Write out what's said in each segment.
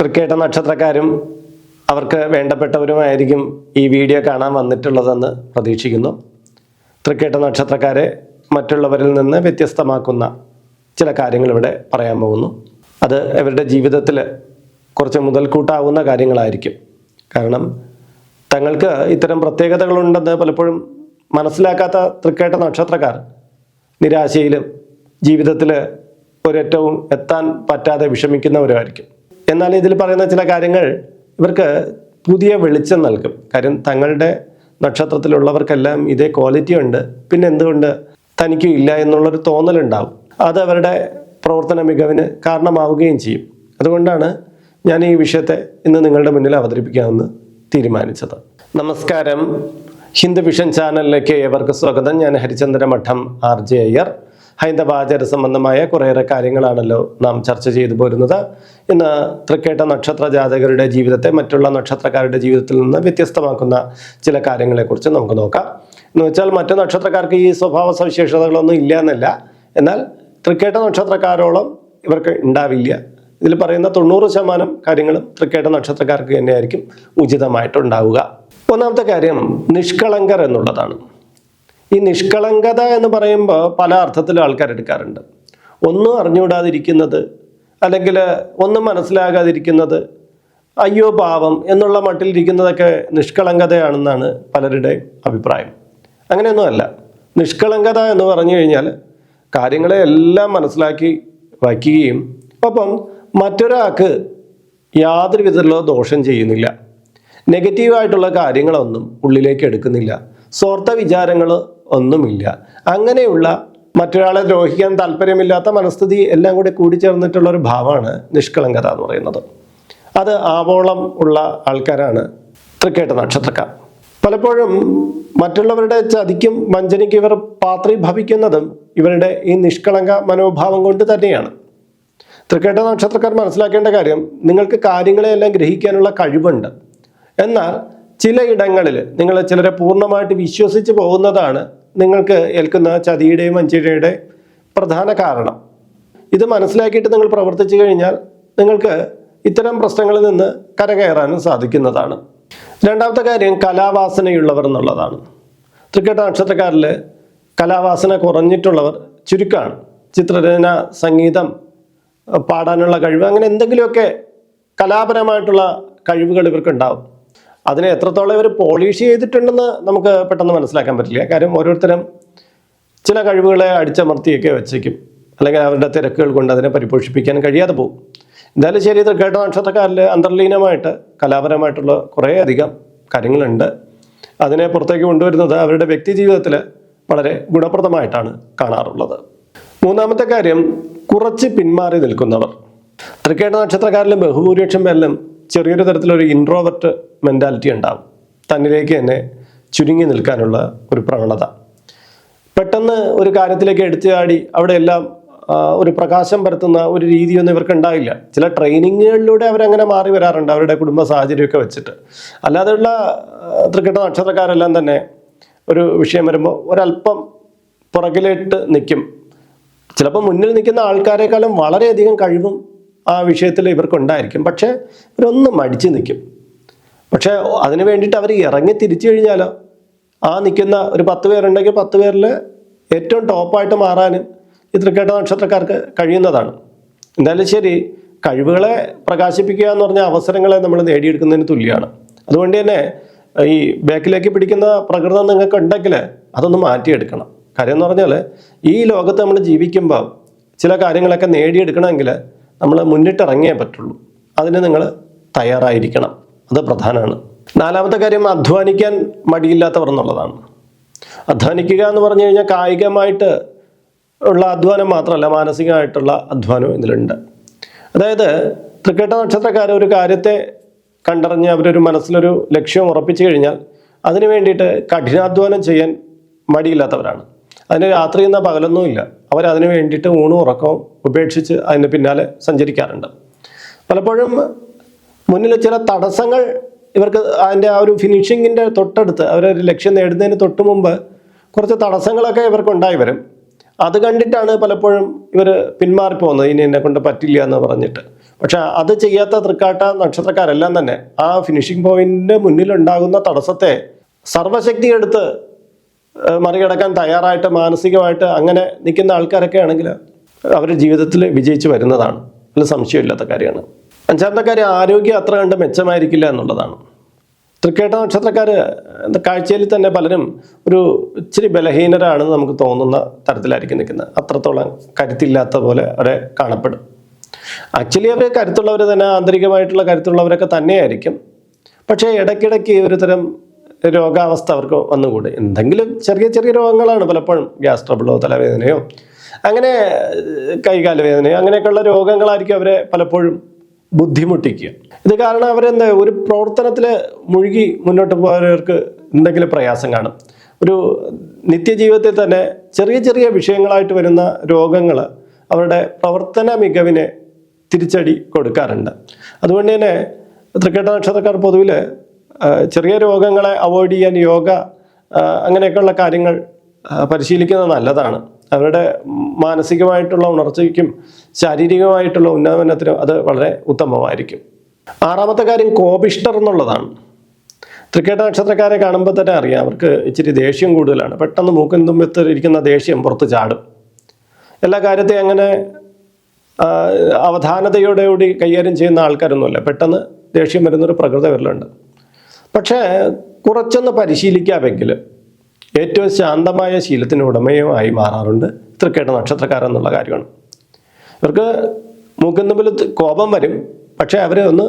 തൃക്കേട്ട നക്ഷത്രക്കാരും അവർക്ക് വേണ്ടപ്പെട്ടവരുമായിരിക്കും ഈ വീഡിയോ കാണാൻ വന്നിട്ടുള്ളതെന്ന് പ്രതീക്ഷിക്കുന്നു. തൃക്കേട്ട നക്ഷത്രക്കാരെ മറ്റുള്ളവരിൽ നിന്ന് വ്യത്യസ്തമാക്കുന്ന ചില കാര്യങ്ങൾ ഇവിടെ പറയാൻ പോകുന്നു. അത് അവരുടെ ജീവിതത്തിൽ കുറച്ച് മുതൽക്കൂട്ടാവുന്ന കാര്യങ്ങളായിരിക്കും. കാരണം തങ്ങൾക്ക് ഇത്തരം പ്രത്യേകതകളുണ്ടെന്ന് പലപ്പോഴും മനസ്സിലാക്കാത്ത തൃക്കേട്ട നക്ഷത്രക്കാർ നിരാശയിലും ജീവിതത്തിൽ ഒരേറ്റവും എത്താൻ പറ്റാതെ വിഷമിക്കുന്നവരുമായിരിക്കും. എന്നാൽ ഇതിൽ പറയുന്ന ചില കാര്യങ്ങൾ ഇവർക്ക് പുതിയ വെളിച്ചം നൽകും. കാര്യം തങ്ങളുടെ നക്ഷത്രത്തിലുള്ളവർക്കെല്ലാം ഇതേ ക്വാളിറ്റി ഉണ്ട്. പിന്നെ എന്തുകൊണ്ട് തനിക്കും ഇല്ല എന്നുള്ളൊരു തോന്നലുണ്ടാവും. അത് അവരുടെ പ്രവർത്തന മികവിന് കാരണമാവുകയും ചെയ്യും. അതുകൊണ്ടാണ് ഞാൻ ഈ വിഷയത്തെ ഇന്ന് നിങ്ങളുടെ മുന്നിൽ അവതരിപ്പിക്കാമെന്ന് തീരുമാനിച്ചത്. നമസ്കാരം. ഹിന്ദു വിഷൻ ചാനലിലേക്ക് ഏവർക്ക് സ്വാഗതം. ഞാൻ ഹരിചന്ദ്ര മഠം ആർ ജെ അയ്യർ. ഹൈന്ദവ ആചാര സംബന്ധമായ കുറേയേറെ കാര്യങ്ങളാണല്ലോ നാം ചർച്ച ചെയ്തു പോരുന്നത്. ഇന്ന് തൃക്കേട്ട നക്ഷത്ര ജാതകരുടെ ജീവിതത്തെ മറ്റുള്ള നക്ഷത്രക്കാരുടെ ജീവിതത്തിൽ നിന്ന് വ്യത്യസ്തമാക്കുന്ന ചില കാര്യങ്ങളെക്കുറിച്ച് നമുക്ക് നോക്കാം. എന്ന് വെച്ചാൽ മറ്റു നക്ഷത്രക്കാർക്ക് ഈ സ്വഭാവ സവിശേഷതകളൊന്നും ഇല്ല എന്നല്ല എന്നാൽ തൃക്കേട്ട നക്ഷത്രക്കാരോളം ഇവർക്ക് ഉണ്ടാവില്ല. ഇതിൽ പറയുന്ന തൊണ്ണൂറ് ശതമാനം കാര്യങ്ങളും തൃക്കേട്ട നക്ഷത്രക്കാർക്ക് തന്നെയായിരിക്കും ഉചിതമായിട്ടുണ്ടാവുക. ഒന്നാമത്തെ കാര്യം നിഷ്കളങ്കർ എന്നുള്ളതാണ്. ഈ നിഷ്കളങ്കത എന്ന് പറയുമ്പോൾ പല അർത്ഥത്തിൽ ആൾക്കാർ എടുക്കാറുണ്ട്. ഒന്നും അറിഞ്ഞുകൂടാതിരിക്കുന്നത് അല്ലെങ്കിൽ ഒന്നും മനസ്സിലാകാതിരിക്കുന്നത് അയ്യോ പാവം എന്നുള്ള മട്ടിലിരിക്കുന്നതൊക്കെ നിഷ്കളങ്കതയാണെന്നാണ് പലരുടെ അഭിപ്രായം. അങ്ങനെയൊന്നുമല്ല. നിഷ്കളങ്കത എന്ന് പറഞ്ഞു കഴിഞ്ഞാൽ കാര്യങ്ങളെ എല്ലാം മനസ്സിലാക്കി വയ്ക്കുകയും ഒപ്പം മറ്റൊരാൾക്ക് യാതൊരു വിധത്തിലുള്ള ദോഷം ചെയ്യുന്നില്ല. നെഗറ്റീവായിട്ടുള്ള കാര്യങ്ങളൊന്നും ഉള്ളിലേക്ക് എടുക്കുന്നില്ല. സ്വാർത്ഥ വിചാരങ്ങൾ ഒന്നുമില്ല. അങ്ങനെയുള്ള മറ്റൊരാളെ ദ്രോഹിക്കാൻ താല്പര്യമില്ലാത്ത മനസ്ഥിതി എല്ലാം കൂടി കൂടിച്ചേർന്നിട്ടുള്ള ഒരു ഭാവമാണ് നിഷ്കളങ്കത എന്ന് പറയുന്നത്. അത് ആവോളം ഉള്ള ആൾക്കാരാണ് തൃക്കേട്ട നക്ഷത്രക്കാർ. പലപ്പോഴും മറ്റുള്ളവരുടെ ചതിക്കും വഞ്ചനയ്ക്കും ഇവർ പാത്രീഭവിക്കുന്നതും ഇവരുടെ ഈ നിഷ്കളങ്ക മനോഭാവം കൊണ്ട് തന്നെയാണ്. തൃക്കേട്ട നക്ഷത്രക്കാർ മനസ്സിലാക്കേണ്ട കാര്യം നിങ്ങൾക്ക് കാര്യങ്ങളെയെല്ലാം ഗ്രഹിക്കാനുള്ള കഴിവുണ്ട്. എന്നാൽ ചിലയിടങ്ങളിൽ നിങ്ങൾ ചിലരെ പൂർണമായിട്ട് വിശ്വസിച്ച് പോകുന്നതാണ് നിങ്ങൾക്ക് ഏൽക്കുന്ന ചതിയുടെയും വഞ്ചനയുടെ പ്രധാന കാരണം. ഇത് മനസ്സിലാക്കിയിട്ട് നിങ്ങൾ പ്രവർത്തിച്ചു കഴിഞ്ഞാൽ നിങ്ങൾക്ക് ഇത്തരം പ്രശ്നങ്ങളിൽ നിന്ന് കരകയറാനും സാധിക്കുന്നതാണ്. രണ്ടാമത്തെ കാര്യം കലാവാസനയുള്ളവർ എന്നുള്ളതാണ്. തൃക്കേട്ട നക്ഷത്രക്കാരിൽ കലാവാസന കുറഞ്ഞിട്ടുള്ളവർ ചുരുക്കമാണ് ചിത്രരചന സംഗീതം പാടാനുള്ള കഴിവ് അങ്ങനെ എന്തെങ്കിലുമൊക്കെ കലാപരമായിട്ടുള്ള കഴിവുകൾ ഇവർക്കുണ്ടാവും. അതിനെ എത്രത്തോളം ഇവർ പോളിഷ് ചെയ്തിട്ടുണ്ടെന്ന് നമുക്ക് പെട്ടെന്ന് മനസ്സിലാക്കാൻ പറ്റില്ല. കാര്യം ഓരോരുത്തരും ചില കഴിവുകളെ അടിച്ചമർത്തിയൊക്കെ വെച്ചേക്കും. അല്ലെങ്കിൽ അവരുടെ തിരക്കുകൾ കൊണ്ട് അതിനെ പരിപോഷിപ്പിക്കാൻ കഴിയാതെ പോകും. എന്തായാലും ശരി ഇത് കേട്ട നക്ഷത്രക്കാരിൽ അന്തർലീനമായിട്ട് കലാപരമായിട്ടുള്ള കുറേ അധികം കാര്യങ്ങളുണ്ട്. അതിനെ പുറത്തേക്ക് കൊണ്ടുവരുന്നത് അവരുടെ വ്യക്തി ജീവിതത്തിൽ വളരെ ഗുണപ്രദമായിട്ടാണ് കാണാറുള്ളത്. മൂന്നാമത്തെ കാര്യം കുറച്ച് പിന്മാറി നിൽക്കുന്നവർ. തൃക്കേട്ട നക്ഷത്രക്കാരിൽ ബഹുഭൂരിപക്ഷം പേരിലും ചെറിയൊരു തരത്തിലൊരു ഇൻട്രോവർട്ട് മെന്റാലിറ്റി ഉണ്ടാവും. തന്നിലേക്ക് തന്നെ ചുരുങ്ങി നിൽക്കാനുള്ള ഒരു പ്രവണത. പെട്ടെന്ന് ഒരു കാര്യത്തിലേക്ക് എടുത്തു ചാടി അവിടെയെല്ലാം ഒരു പ്രകാശം പരത്തുന്ന ഒരു രീതിയൊന്നും ഇവർക്ക് ഉണ്ടാവില്ല ചില ട്രെയിനിങ്ങുകളിലൂടെ അവരങ്ങനെ മാറി വരാറുണ്ട് അവരുടെ കുടുംബ സാഹചര്യമൊക്കെ വെച്ചിട്ട്. അല്ലാതെയുള്ള ആ, നക്ഷത്രക്കാരെല്ലാം തന്നെ ഒരു വിഷയം വരുമ്പോൾ ഒരല്പം പുറകിലിട്ട് നിൽക്കും ചിലപ്പോൾ മുന്നിൽ നിൽക്കുന്ന ആൾക്കാരെക്കാളും വളരെയധികം കഴിവും ആ വിഷയത്തിൽ ഇവർക്കുണ്ടായിരിക്കും. പക്ഷേ ഇവരൊന്നും മടിച്ചു നിൽക്കും. പക്ഷേ അതിന് വേണ്ടിയിട്ട് അവർ ഇറങ്ങി തിരിച്ചു കഴിഞ്ഞാലോ? ആ നിൽക്കുന്ന ഒരു പത്ത് പേരുണ്ടെങ്കിൽ പത്ത് പേരിൽ ഏറ്റവും ടോപ്പായിട്ട് മാറാനും ഈ തൃക്കേട്ട നക്ഷത്രക്കാർക്ക് കഴിയുന്നതാണ്. എന്തായാലും ശരി കഴിവുകളെ പ്രകാശിപ്പിക്കുക എന്ന് പറഞ്ഞ അവസരങ്ങളെ നമ്മൾ നേടിയെടുക്കുന്നതിന് തുല്യമാണ്. അതുകൊണ്ട് തന്നെ ഈ ബാക്കിലേക്ക് പിടിക്കുന്ന പ്രകൃതം നിങ്ങൾക്ക് ഉണ്ടെങ്കിൽ അതൊന്ന് മാറ്റിയെടുക്കണം. കാര്യം എന്ന് പറഞ്ഞാൽ ഈ ലോകത്ത് നമ്മൾ ജീവിക്കുമ്പോൾ ചില കാര്യങ്ങളൊക്കെ നേടിയെടുക്കണമെങ്കിൽ നമ്മൾ മുന്നിട്ടിറങ്ങിയേ പറ്റുള്ളൂ. അതിന് നിങ്ങൾ തയ്യാറായിരിക്കണം. അത് പ്രധാനമാണ്. നാലാമത്തെ കാര്യം അധ്വാനിക്കാൻ മടിയില്ലാത്തവർ എന്നുള്ളതാണ്. അധ്വാനിക്കുക എന്ന് പറഞ്ഞു കഴിഞ്ഞാൽ കായികമായിട്ട് ഉള്ള അധ്വാനം മാത്രമല്ല മാനസികമായിട്ടുള്ള അധ്വാനം ഇതിലുണ്ട്. അതായത് തൃക്കേട്ട നക്ഷത്രക്കാർ ഒരു കാര്യത്തെ കണ്ടറിഞ്ഞ് അവരൊരു മനസ്സിലൊരു ലക്ഷ്യം ഉറപ്പിച്ചു കഴിഞ്ഞാൽ അതിനു വേണ്ടിയിട്ട് കഠിനാധ്വാനം ചെയ്യാൻ മടിയില്ലാത്തവരാണ്. അതിന് രാത്രി എന്ന പകലൊന്നുമില്ല അവരതിന് വേണ്ടിയിട്ട് ഊണും ഉറക്കവും ഉപേക്ഷിച്ച് അതിന് പിന്നാലെ സഞ്ചരിക്കാറുണ്ട്. പലപ്പോഴും മുന്നിൽ ചില തടസ്സങ്ങൾ ഇവർക്ക് അതിന്റെ ആ ഒരു ഫിനിഷിങ്ങിന്റെ തൊട്ടടുത്ത് അവരൊരു ലക്ഷ്യം നേടുന്നതിന് തൊട്ട് മുമ്പ് കുറച്ച് തടസ്സങ്ങളൊക്കെ ഇവർക്ക് ഉണ്ടായി വരും. അത് കണ്ടിട്ടാണ് പലപ്പോഴും ഇവർ പിന്മാറിപ്പോകുന്നത്. ഇനി എന്നെ കൊണ്ട് പറ്റില്ല എന്ന് പറഞ്ഞിട്ട്. പക്ഷെ അത് ചെയ്യാത്ത തൃക്കാട്ട നക്ഷത്രക്കാരെല്ലാം തന്നെ ആ ഫിനിഷിംഗ് പോയിന്റിന്റെ മുന്നിലുണ്ടാകുന്ന തടസ്സത്തെ സർവശക്തി എടുത്ത് മറികടക്കാൻ തയ്യാറായിട്ട് മാനസികമായിട്ട് അങ്ങനെ നിൽക്കുന്ന ആൾക്കാരൊക്കെ ആണെങ്കിൽ അവരുടെ ജീവിതത്തിൽ വിജയിച്ച് വരുന്നതാണ്. അതിൽ സംശയമില്ലാത്ത കാര്യമാണ്. അഞ്ചാമത്തെ കാര്യം ആരോഗ്യം അത്ര കണ്ട് മെച്ചമായിരിക്കില്ല എന്നുള്ളതാണ്. തൃക്കേട്ട നക്ഷത്രക്കാർ കാഴ്ചയിൽ തന്നെ പലരും ഒരു ഇച്ചിരി ബലഹീനരാണെന്ന് നമുക്ക് തോന്നുന്ന തരത്തിലായിരിക്കും നിൽക്കുന്നത്. അത്രത്തോളം കരുത്തില്ലാത്ത പോലെ അവരെ കാണപ്പെടും. ആക്ച്വലി അവർ കരുത്തുള്ളവർ തന്നെ ആന്തരികമായിട്ടുള്ള കരുത്തുള്ളവരൊക്കെ തന്നെയായിരിക്കും. പക്ഷേ ഇടയ്ക്കിടയ്ക്ക് ഒരു തരം രോഗാവസ്ഥ അവർക്ക് വന്നുകൂടെ? എന്തെങ്കിലും ചെറിയ ചെറിയ രോഗങ്ങളാണ് പലപ്പോഴും. ഗ്യാസ് ട്രബിളോ തലവേദനയോ അങ്ങനെ കൈകാല വേദനയോ അങ്ങനെയൊക്കെയുള്ള രോഗങ്ങളായിരിക്കും അവരെ പലപ്പോഴും ബുദ്ധിമുട്ടിക്കുക. ഇത് കാരണം അവരെന്താ ഒരു പ്രവർത്തനത്തിൽ മുഴുകി മുന്നോട്ട് പോയവർക്ക് എന്തെങ്കിലും പ്രയാസം കാണും. ഒരു നിത്യജീവിതത്തിൽ തന്നെ ചെറിയ ചെറിയ വിഷയങ്ങളായിട്ട് വരുന്ന രോഗങ്ങൾ അവരുടെ പ്രവർത്തന മികവിനെ തിരിച്ചടി കൊടുക്കാറുണ്ട്. അതുകൊണ്ട് തന്നെ തൃക്കേട്ട നക്ഷത്രക്കാർ പൊതുവിൽ ചെറിയ രോഗങ്ങളെ അവോയ്ഡ് ചെയ്യാൻ യോഗ അങ്ങനെയൊക്കെയുള്ള കാര്യങ്ങൾ പരിശീലിക്കുന്നത് നല്ലതാണ്. അവരുടെ മാനസികമായിട്ടുള്ള ഉണർച്ചയ്ക്കും ശാരീരികമായിട്ടുള്ള ഉന്നമനത്തിനും അത് വളരെ ഉത്തമമായിരിക്കും. ആറാമത്തെ കാര്യം കോപിഷ്ടർ എന്നുള്ളതാണ്. തൃക്കേട്ട നക്ഷത്രക്കാരെ കാണുമ്പോൾ തന്നെ അറിയാം അവർക്ക് ഇച്ചിരി ദേഷ്യം കൂടുതലാണ്. പെട്ടെന്ന് മൂക്കും തുമ്പത്ത് ഇരിക്കുന്ന ദേഷ്യം പുറത്ത് ചാടും. എല്ലാ കാര്യത്തെയും അങ്ങനെ അവധാനതയോടുകൂടി കൈകാര്യം ചെയ്യുന്ന ആൾക്കാരൊന്നുമല്ല. പെട്ടെന്ന് ദേഷ്യം വരുന്നൊരു പ്രകൃതി വരലുണ്ട്. പക്ഷേ കുറച്ചൊന്ന് പരിശീലിക്കാമെങ്കിൽ ഏറ്റവും ശാന്തമായ ശീലത്തിന് ഉടമയുമായി മാറാറുണ്ട് തൃക്കേട്ട നക്ഷത്രക്കാരെന്നുള്ള കാര്യമാണ്. ഇവർക്ക് മൂക്കും തമ്മിൽ കോപം വരും. പക്ഷേ അവരെ ഒന്ന്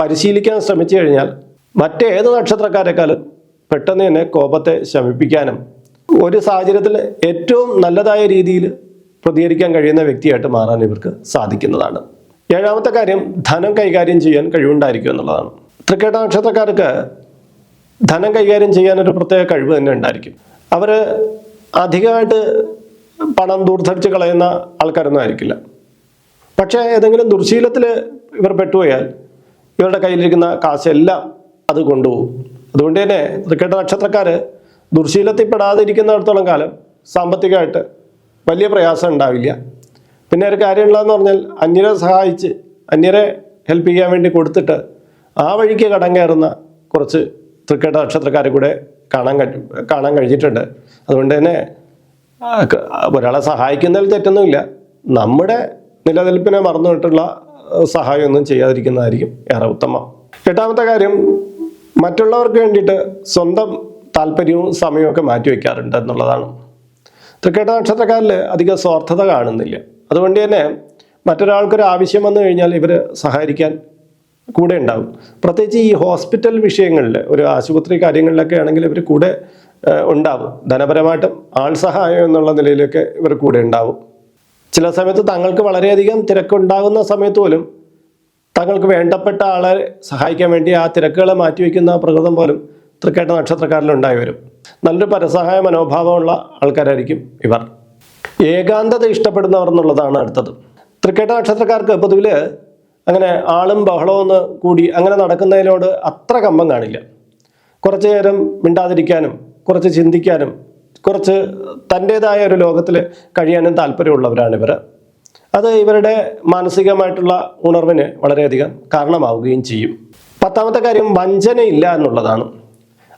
പരിശീലിക്കാൻ ശ്രമിച്ചു കഴിഞ്ഞാൽ മറ്റേത് നക്ഷത്രക്കാരെക്കാളും പെട്ടെന്ന് തന്നെ കോപത്തെ ശമിപ്പിക്കാനും ഒരു സാഹചര്യത്തിൽ ഏറ്റവും നല്ലതായ രീതിയിൽ പ്രതികരിക്കാൻ കഴിയുന്ന വ്യക്തിയായിട്ട് മാറാൻ ഇവർക്ക് സാധിക്കുന്നതാണ്. ഏഴാമത്തെ കാര്യം ധനം കൈകാര്യം ചെയ്യാൻ കഴിവുണ്ടായിരിക്കും എന്നുള്ളതാണ്. തൃക്കേട്ട നക്ഷത്രക്കാർക്ക് ധനം കൈകാര്യം ചെയ്യാനൊരു പ്രത്യേക കഴിവ് തന്നെ ഉണ്ടായിരിക്കും. അവർ അധികമായിട്ട് പണം ദൂർധടിച്ച് കളയുന്ന ആൾക്കാരൊന്നും ആയിരിക്കില്ല. പക്ഷേ ഏതെങ്കിലും ദുർശീലത്തിൽ ഇവർ പെട്ടുപോയാൽ ഇവരുടെ കയ്യിലിരിക്കുന്ന കാശെല്ലാം അത് കൊണ്ടുപോകും. അതുകൊണ്ട് തന്നെ തൃക്കേട്ട നക്ഷത്രക്കാർ ദുർശീലത്തിൽ പെടാതിരിക്കുന്നിടത്തോളം കാലം സാമ്പത്തികമായിട്ട് വലിയ പ്രയാസം ഉണ്ടാവില്ല. പിന്നെ ഒരു കാര്യമുള്ളതെന്ന് പറഞ്ഞാൽ അന്യരെ സഹായിച്ച് അന്യരെ ഹെൽപ്പ് ചെയ്യാൻ വേണ്ടി കൊടുത്തിട്ട് ആ വഴിക്ക് കടം കയറുന്ന കുറച്ച് തൃക്കേട്ട നക്ഷത്രക്കാരെ കൂടെ കാണാൻ കാണാൻ കഴിഞ്ഞിട്ടുണ്ട്. അതുകൊണ്ട് തന്നെ ഒരാളെ സഹായിക്കുന്നതിൽ തെറ്റൊന്നുമില്ല. നമ്മുടെ നിലനിൽപ്പിനെ മറന്നുവിട്ടുള്ള സഹായമൊന്നും ചെയ്യാതിരിക്കുന്നതായിരിക്കും ഏറെ ഉത്തമം. എട്ടാമത്തെ കാര്യം മറ്റുള്ളവർക്ക് വേണ്ടിയിട്ട് സ്വന്തം താല്പര്യവും സമയവും ഒക്കെ മാറ്റിവെക്കാറുണ്ട് എന്നുള്ളതാണ്. തൃക്കേട്ട നക്ഷത്രക്കാരിൽ അധികം സ്വാർത്ഥത കാണുന്നില്ല. അതുകൊണ്ട് തന്നെ മറ്റൊരാൾക്കൊരു ആവശ്യം വന്നു കഴിഞ്ഞാൽ ഇവർ സഹായിക്കാൻ കൂടെ ഉണ്ടാവും. പ്രത്യേകിച്ച് ഈ ഹോസ്പിറ്റൽ വിഷയങ്ങളിൽ ഒരു ആശുപത്രി കാര്യങ്ങളിലൊക്കെ ആണെങ്കിൽ ഇവർ കൂടെ ഉണ്ടാവും. ധനപരമായിട്ടും ആൾ സഹായം എന്നുള്ള നിലയിലൊക്കെ ഇവർ കൂടെ ഉണ്ടാവും. ചില സമയത്ത് തങ്ങൾക്ക് വളരെയധികം തിരക്കുണ്ടാകുന്ന സമയത്ത് പോലും തങ്ങൾക്ക് വേണ്ടപ്പെട്ട ആളെ സഹായിക്കാൻ വേണ്ടി ആ തിരക്കുകളെ മാറ്റിവെക്കുന്ന പ്രകൃതം പോലും തൃക്കേട്ട നക്ഷത്രക്കാരിലുണ്ടായി വരും. നല്ലൊരു പരസഹായ മനോഭാവമുള്ള ആൾക്കാരായിരിക്കും ഇവർ. ഏകാന്തത ഇഷ്ടപ്പെടുന്നവർ എന്നുള്ളതാണ് അടുത്തത്. തൃക്കേട്ട നക്ഷത്രക്കാർക്ക് പൊതുവിൽ അങ്ങനെ ആളും ബഹളവും ഒന്ന് കൂടി അങ്ങനെ നടക്കുന്നതിനോട് അത്ര കമ്പം കാണില്ല. കുറച്ച് നേരം മിണ്ടാതിരിക്കാനും കുറച്ച് ചിന്തിക്കാനും കുറച്ച് തന്റേതായ ഒരു ലോകത്തിൽ കഴിയാനും താല്പര്യമുള്ളവരാണ് ഇവർ അത് ഇവരുടെ മാനസികമായിട്ടുള്ള ഉണർവിന് വളരെയധികം കാരണമാവുകയും ചെയ്യും. പത്താമത്തെ കാര്യം വഞ്ചനയില്ല എന്നുള്ളതാണ്.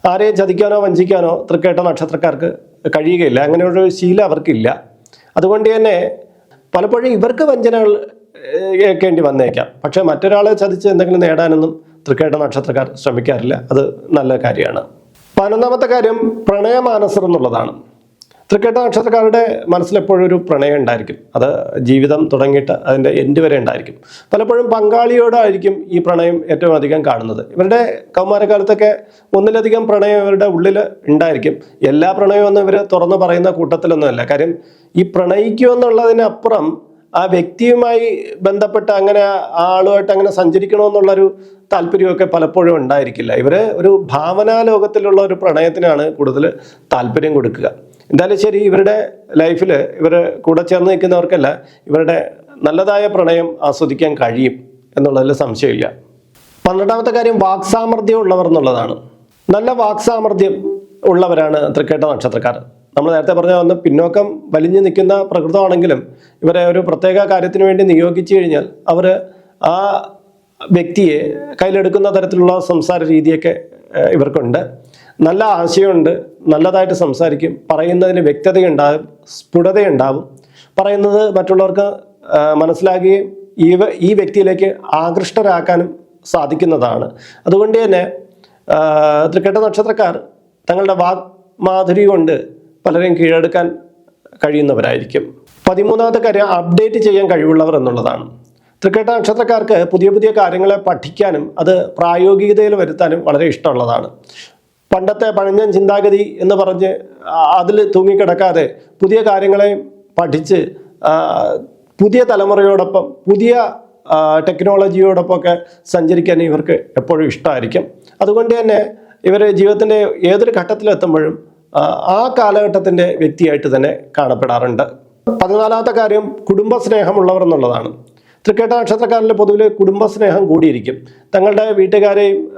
ആരെയും ചതിക്കാനോ വഞ്ചിക്കാനോ തൃക്കേട്ട നക്ഷത്രക്കാർക്ക് കഴിയുകയില്ല. അങ്ങനെ ഒരു ശീലം അവർക്കില്ല. അതുകൊണ്ട് തന്നെ പലപ്പോഴും ഇവർക്ക് വഞ്ചനകൾ ഏഹ്, ഏൽക്കേണ്ടി വന്നേക്കാം. പക്ഷേ മറ്റൊരാളെ ചതിച്ച് എന്തെങ്കിലും നേടാനൊന്നും തൃക്കേട്ട നക്ഷത്രക്കാർ ശ്രമിക്കാറില്ല. അത് നല്ല കാര്യമാണ്. പതിനൊന്നാമത്തെ കാര്യം പ്രണയമാനസർ എന്നുള്ളതാണ്. തൃക്കേട്ട നക്ഷത്രക്കാരുടെ മനസ്സിലെപ്പോഴും ഒരു പ്രണയം ഉണ്ടായിരിക്കും. അത് ജീവിതം തുടങ്ങിയിട്ട് അതിന്റെ എൻഡ് വരെ ഉണ്ടായിരിക്കും. പലപ്പോഴും പങ്കാളിയോടായിരിക്കും ഈ പ്രണയം ഏറ്റവും അധികം കാണുന്നത്. ഇവരുടെ കൗമാരകാലത്തൊക്കെ ഒന്നിലധികം പ്രണയം ഇവരുടെ ഉള്ളിൽ ഉണ്ടായിരിക്കും. എല്ലാ പ്രണയവും ഇവർ തുറന്നു പറയുന്ന കൂട്ടത്തിലൊന്നുമല്ല. കാര്യം ഈ പ്രണയിക്കുമെന്നുള്ളതിനപ്പുറം ആ വ്യക്തിയുമായി ബന്ധപ്പെട്ട് അങ്ങനെ ആ ആളുമായിട്ട് അങ്ങനെ സഞ്ചരിക്കണമെന്നുള്ളൊരു താല്പര്യമൊക്കെ പലപ്പോഴും ഉണ്ടായിരിക്കില്ല. ഇവർ ഒരു ഭാവനാ ലോകത്തിലുള്ള ഒരു പ്രണയത്തിനാണ് കൂടുതൽ താല്പര്യം കൊടുക്കുക. എന്തായാലും ശരി ഇവരുടെ ലൈഫിൽ ഇവർ കൂടെ ചേർന്ന് നിൽക്കുന്നവർക്കല്ല ഇവരുടെ നല്ലതായ പ്രണയം ആസ്വദിക്കാൻ കഴിയും എന്നുള്ളതിൽ സംശയമില്ല. പന്ത്രണ്ടാമത്തെ കാര്യം വാക്സാമർഥ്യം ഉള്ളവർ എന്നുള്ളതാണ്. നല്ല വാക്സാമർഥ്യം ഉള്ളവരാണ് തൃക്കേട്ട നക്ഷത്രക്കാർ. നമ്മൾ നേരത്തെ പറഞ്ഞ ഒന്ന് പിന്നോക്കം വലിഞ്ഞു നിൽക്കുന്ന പ്രകൃതമാണെങ്കിലും ഇവരെ ഒരു പ്രത്യേക കാര്യത്തിന് വേണ്ടി നിയോഗിച്ചു കഴിഞ്ഞാൽ അവർ ആ വ്യക്തിയെ കയ്യിലെടുക്കുന്ന തരത്തിലുള്ള സംസാര രീതിയൊക്കെ ഇവർക്കുണ്ട്. നല്ല ആശയമുണ്ട് നല്ലതായിട്ട് സംസാരിക്കും പറയുന്നതിന് വ്യക്തതയുണ്ടാകും സ്ഫുടതയുണ്ടാവും പറയുന്നത് മറ്റുള്ളവർക്ക് മനസ്സിലാക്കുകയും ഈ ഈ വ്യക്തിയിലേക്ക് ആകൃഷ്ടരാക്കാനും സാധിക്കുന്നതാണ്. അതുകൊണ്ട് തന്നെ തൃക്കെട്ട നക്ഷത്രക്കാർ തങ്ങളുടെ വാക് മാധുരി കൊണ്ട് പലരെയും കീഴടക്കാൻ കഴിയുന്നവരായിരിക്കും. പതിമൂന്നാമത്തെ കാര്യം അപ്ഡേറ്റ് ചെയ്യാൻ കഴിവുള്ളവർ എന്നുള്ളതാണ്. തൃക്കേട്ട നക്ഷത്രക്കാർക്ക് പുതിയ പുതിയ കാര്യങ്ങളെ പഠിക്കാനും അത് പ്രായോഗികതയിൽ വരുത്താനും വളരെ ഇഷ്ടമുള്ളതാണ്. പണ്ടത്തെ പഴഞ്ഞൻ ചിന്താഗതി എന്ന് പറഞ്ഞ് അതിൽ തൂങ്ങിക്കിടക്കാതെ പുതിയ കാര്യങ്ങളെ പഠിച്ച് പുതിയ തലമുറയോടൊപ്പം പുതിയ ടെക്നോളജിയോടൊപ്പമൊക്കെ സഞ്ചരിക്കാൻ ഇവർക്ക് എപ്പോഴും ഇഷ്ടമായിരിക്കും. അതുകൊണ്ട് തന്നെ ഇവർ ജീവിതത്തിന്റെ ഏതൊരു ഘട്ടത്തിലെത്തുമ്പോഴും ആ, കാലഘട്ടത്തിന്റെ വ്യക്തിയായിട്ട് തന്നെ കാണപ്പെടാറുണ്ട്. പതിനാലാമത്തെ കാര്യം കുടുംബ സ്നേഹമുള്ളവർ എന്നുള്ളതാണ്. തൃക്കേട്ട നക്ഷത്രക്കാരിൽ പൊതുവിൽ കുടുംബസ്നേഹം കൂടിയിരിക്കും. തങ്ങളുടെ വീട്ടുകാരെയും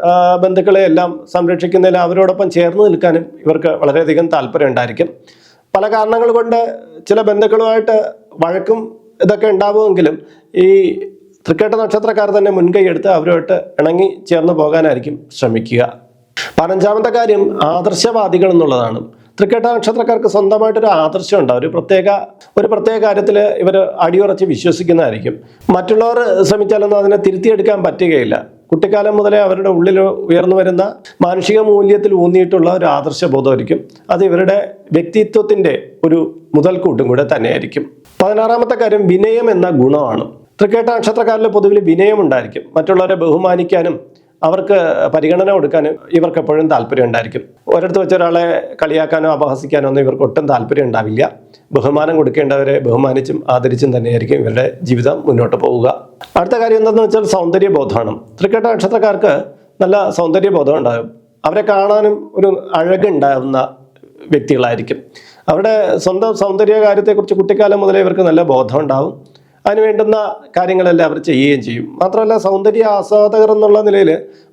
ബന്ധുക്കളെ എല്ലാം സംരക്ഷിക്കുന്നതിൽ അവരോടൊപ്പം ചേർന്ന് നിൽക്കാനും ഇവർക്ക് വളരെയധികം താല്പര്യം ഉണ്ടായിരിക്കും. പല കാരണങ്ങൾ കൊണ്ട് ചില ബന്ധുക്കളുമായിട്ട് വഴക്കും ഇതൊക്കെ ഉണ്ടാവുമെങ്കിലും ഈ തൃക്കേട്ട നക്ഷത്രക്കാർ തന്നെ മുൻകൈ എടുത്ത് അവരുമായിട്ട് ഇണങ്ങി ചേർന്ന് പോകാനായിരിക്കും ശ്രമിക്കുക. പതിനഞ്ചാമത്തെ കാര്യം ആദർശവാദികൾ എന്നുള്ളതാണ്. തൃക്കേട്ട നക്ഷത്രക്കാർക്ക് സ്വന്തമായിട്ടൊരു ആദർശം ഉണ്ടാവും ഒരു പ്രത്യേക ഒരു പ്രത്യേക കാര്യത്തിൽ ഇവർ അടിയുറച്ച് വിശ്വസിക്കുന്നതായിരിക്കും. മറ്റുള്ളവർ ശ്രമിച്ചാലൊന്നും അതിനെ തിരുത്തിയെടുക്കാൻ പറ്റുകയില്ല. കുട്ടിക്കാലം മുതലേ അവരുടെ ഉള്ളിൽ ഉയർന്നു വരുന്ന മാനുഷിക മൂല്യത്തിൽ ഊന്നിയിട്ടുള്ള ഒരു ആദർശ ബോധമായിരിക്കും അത് ഇവരുടെ വ്യക്തിത്വത്തിന്റെ ഒരു മുതൽക്കൂട്ടും കൂടെ തന്നെയായിരിക്കും. പതിനാറാമത്തെ കാര്യം വിനയം എന്ന ഗുണമാണ്. തൃക്കേട്ട നക്ഷത്രക്കാരിൽ പൊതുവിൽ വിനയം ഉണ്ടായിരിക്കും മറ്റുള്ളവരെ ബഹുമാനിക്കാനും അവർക്ക് പരിഗണന കൊടുക്കാനും ഇവർക്ക് എപ്പോഴും താല്പര്യം ഉണ്ടായിരിക്കും. ഒരിടത്ത് വെച്ച് ഒരാളെ കളിയാക്കാനോ അപഹസിക്കാനോ ഒന്നും ഇവർക്ക് ഒട്ടും താല്പര്യം ഉണ്ടാവില്ല. ബഹുമാനം കൊടുക്കേണ്ടവരെ ബഹുമാനിച്ചും ആദരിച്ചും തന്നെയായിരിക്കും ഇവരുടെ ജീവിതം മുന്നോട്ട് പോവുക. അടുത്ത കാര്യം എന്താണെന്ന് വെച്ചാൽ സൗന്ദര്യബോധമാണ്. തൃക്കേട്ട നക്ഷത്രക്കാർക്ക് നല്ല സൗന്ദര്യബോധം ഉണ്ടാകും. അവരെ കാണാനും ഒരു അഴകുണ്ടാകുന്ന വ്യക്തികളായിരിക്കും. അവരുടെ സ്വന്തം സൗന്ദര്യ കാര്യത്തെക്കുറിച്ച് കുട്ടിക്കാലം മുതലേ ഇവർക്ക് നല്ല ബോധം ഉണ്ടാവും. അതിന് വേണ്ടുന്ന കാര്യങ്ങളെല്ലാം അവർ ചെയ്യുകയും ചെയ്യും. മാത്രമല്ല സൗന്ദര്യ ആസ്വാദകർ എന്നുള്ള നിലയിൽ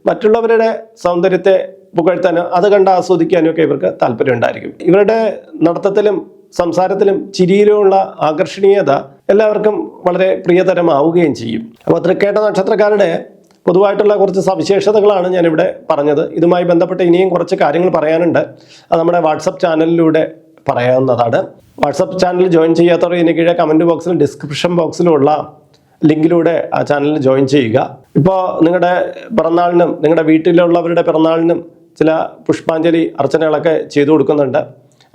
മറ്റുള്ളവരുടെ സൗന്ദര്യത്തെ പുകഴ്ത്താനും അത് കണ്ട് ആസ്വദിക്കാനും ഒക്കെ ഇവർക്ക് താല്പര്യം ഉണ്ടായിരിക്കും. ഇവരുടെ നടത്തത്തിലും സംസാരത്തിലും ചിരിയിലുമുള്ള ആകർഷണീയത എല്ലാവർക്കും വളരെ പ്രിയതരമാവുകയും ചെയ്യും. അപ്പോൾ തൃക്കേട്ട നക്ഷത്രക്കാരുടെ പൊതുവായിട്ടുള്ള കുറച്ച് സവിശേഷതകളാണ് ഞാനിവിടെ പറഞ്ഞത്. ഇതുമായി ബന്ധപ്പെട്ട് ഇനിയും കുറച്ച് കാര്യങ്ങൾ പറയാനുണ്ട്. അത് നമ്മുടെ വാട്സപ്പ് ചാനലിലൂടെ പറയാവുന്നതാണ്. വാട്സപ്പ് ചാനൽ ജോയിൻ ചെയ്യാത്തവർ ഇതിന് കീഴെ കമന്റ് ബോക്സിലും ഡിസ്ക്രിപ്ഷൻ ബോക്സിലുള്ള ലിങ്കിലൂടെ ആ ചാനലിൽ ജോയിൻ ചെയ്യുക. ഇപ്പോൾ നിങ്ങളുടെ പിറന്നാളിനും നിങ്ങളുടെ വീട്ടിലുള്ളവരുടെ പിറന്നാളിനും ചില പുഷ്പാഞ്ജലി അർച്ചനകളൊക്കെ ചെയ്തു കൊടുക്കുന്നുണ്ട്.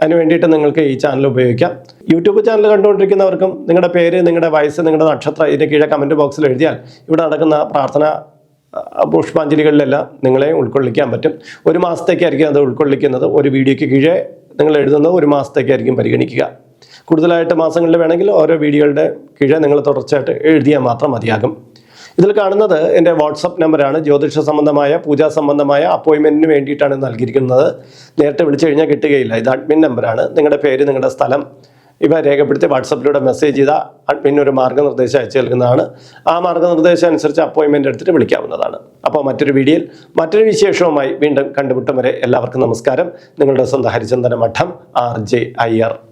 അതിന് വേണ്ടിയിട്ട് നിങ്ങൾക്ക് ഈ ചാനൽ ഉപയോഗിക്കാം. യൂട്യൂബ് ചാനൽ കണ്ടുകൊണ്ടിരിക്കുന്നവർക്കും നിങ്ങളുടെ പേര് നിങ്ങളുടെ വയസ്സ് നിങ്ങളുടെ നക്ഷത്രം ഇതിന് കീഴെ കമന്റ് ബോക്സിൽ എഴുതിയാൽ ഇവിടെ നടക്കുന്ന പ്രാർത്ഥന പുഷ്പാഞ്ജലികളിലെല്ലാം നിങ്ങളെ ഉൾക്കൊള്ളിക്കാൻ പറ്റും. ഒരു മാസത്തേക്കായിരിക്കും അത് ഉൾക്കൊള്ളിക്കുന്നത്. ഒരു വീഡിയോയ്ക്ക് കീഴേ നിങ്ങൾ എഴുതുന്ന ഒരു മാസത്തേക്കായിരിക്കും പരിഗണിക്കുക. കൂടുതലായിട്ട് മാസങ്ങളിൽ വേണമെങ്കിൽ ഓരോ വീഡിയോയുടെ കീഴേ നിങ്ങൾ തുടർച്ചയായിട്ട് എഴുതിയാൽ മാത്രം മതിയാകും. ഇതിൽ കാണുന്നത് എന്റെ വാട്സപ്പ് നമ്പറാണ്. ജ്യോതിഷ സംബന്ധമായ പൂജാ സംബന്ധമായ അപ്പോയിൻമെന്റിന് വേണ്ടിയിട്ടാണ് നൽകിയിരിക്കുന്നത്. നേരത്തെ വിളിച്ചു കഴിഞ്ഞാൽ കിട്ടുകയില്ല. ഇത് അഡ്മിൻ നമ്പറാണ്. നിങ്ങളുടെ പേര് നിങ്ങളുടെ സ്ഥലം ഇവ രേഖപ്പെടുത്തി വാട്സപ്പിലൂടെ മെസ്സേജ് ചെയ്താൽ അഡ്മിൻ ഒരു മാർഗനിർദ്ദേശം അയച്ചു നൽകുന്നതാണ്. ആ മാർഗനിർദ്ദേശം അനുസരിച്ച് അപ്പോയിൻമെന്റ് എടുത്തിട്ട് വിളിക്കാവുന്നതാണ്. അപ്പോൾ മറ്റൊരു വീഡിയോയിൽ മറ്റൊരു വിശേഷവുമായി വീണ്ടും കണ്ടുമുട്ടും വരെ എല്ലാവർക്കും നമസ്കാരം. നിങ്ങളുടെ സ്വന്തം ഹരിചന്ദന മഠം ആർ ജെ അയ്യർ.